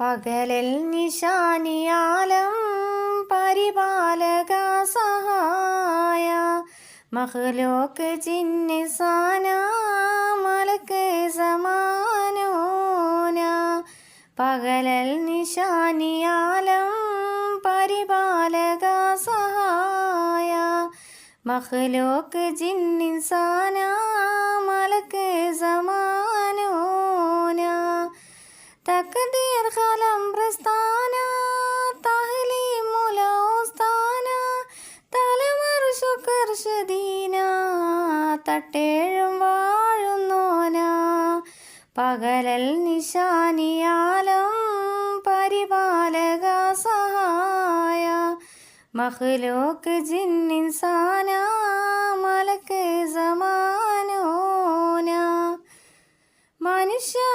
പകലിൽ നിശാനിയാലം പരിപാലക സഹായ. മഹ്ലോക്ക് ജിന്നിസാന മലക്ക് സമാനോന. പകലൽ നിശാനിയാലം പരിപാലക സഹായ. മഹ്ലോക്ക് ജിന്നിസാന തട്ടേഴും വാഴുന്നോനാ പകലൽ നിശാനിയാലം പരിപാലക സഹായ. മഹ്ലോക്ക് ജിന്നിൻസാന മലക്ക് സമാനോന. മനുഷ്യ